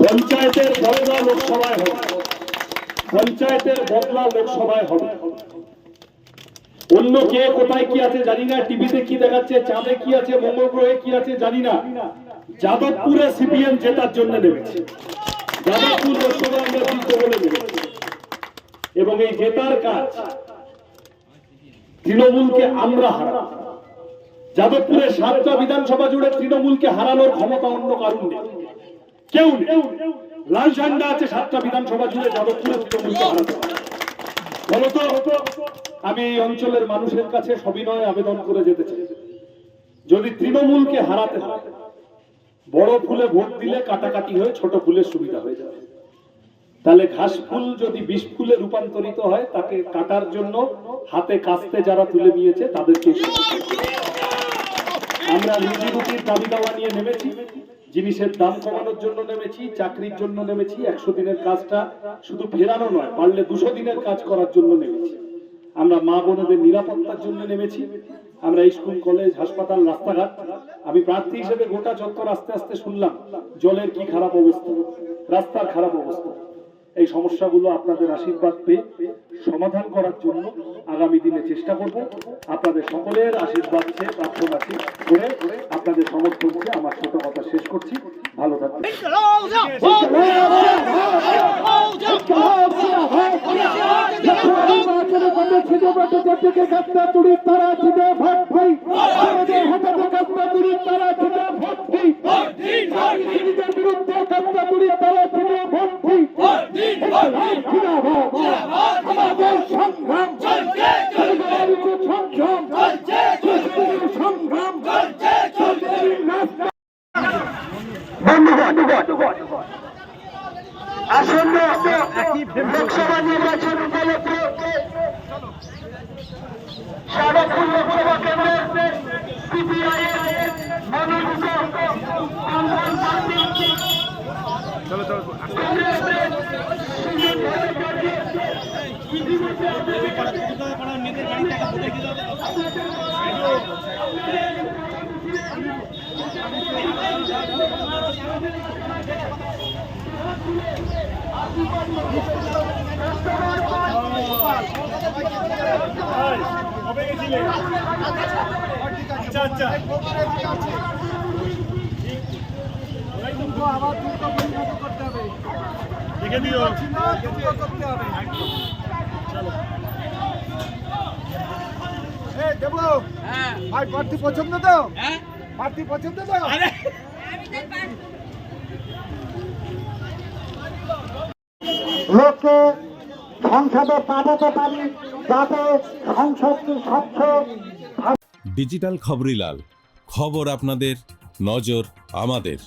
পঞ্চায়েতের বদলা লোকসভায় হবে। পঞ্চায়েতের বদলা লোকসভায় হবে। অন্য কে কোথায় কি আছে জানি না, টিভিতে কি দেখাচ্ছে, চাঁদে কি আছে, মঙ্গল গ্রহে কি আছে জানি না। যাদবপুরে সিপিএম জেতার জন্য নেমেছে। যাদবপুর লোকসভা আমরা জিতবো বলে নেমেছি। এবং এই জেতার কাজ তৃণমূলকে আমরা হারাবো। যাদবপুরের সাতটা বিধানসভা জুড়ে তৃণমূলকে হারানোর ক্ষমতা অন্য কারণ নেই। কেউ নেই। লাল ঝান্ডা আছে সাতটা বিধানসভা জুড়ে, যাদবপুরে বলতো আমি এই অঞ্চলের মানুষের কাছে সবিনয় আবেদন করে যেতে চাই। যদি তৃণমূলকে হারাতে বড় ফুলে ভোট দিলে কাটাকাটি হয়ে ছোট ফুলের সুবিধা হয়ে যাবে। তাহলে ঘাস ফুল যদি বিষ ফুলে রূপান্তরিত হয়, তাকে কাটার জন্য হাতে কাস্তে যারা তুলে নিয়েছে তাদেরকে আমরা রুজি রুটির দাবি দাওয়া নিয়ে নেমেছি। জিনিসের দাম কমানোর জন্য নেমেছি, চাকরির জন্য নেমেছি, একশো দিনের কাজটা শুধু ফেরানো নয় পারলে দুশো দিনের কাজ করার জন্য নেমেছি। আমরা মা বোনদের নিরাপত্তার জন্য নেমেছি। আমরা স্কুল, কলেজ, হাসপাতাল, রাস্তাঘাট, আমি প্রার্থী হিসেবে গোটা চত্বর আস্তে আস্তে শুনলাম, জলের কি খারাপ অবস্থা, রাস্তার খারাপ অবস্থা। এই সমস্যাগুলো আপনাদের আশীর্বাদ পেয়ে সমাধান করার জন্য আগামী দিনে চেষ্টা করব। আপনাদের সকলের আশীর্বাদ চেয়ে প্রার্থনা করে আপনাদের সমর্থন চেয়ে আমার ছোট কথা শেষ করছি। ভালো থাকবেন। আসন্ন লোকসভা নির্বাচন উপলক্ষে সারাপুর লোকসভা কেন্দ্রের সিপিআই মনোনীত প্রার্থী কংগ্রেসের সুনীল ভট্টাচার্য ইতিমধ্যে আপনাদের এই দেবো ভাই প্রার্থী পছন্দ তো? প্রার্থী পছন্দ তো লোককে সংসদে পাঠাতে পারি যাতে সংসদটি স্বচ্ছ ডিজিটাল খবরিলাল খবর আপনাদের নজর আমাদের।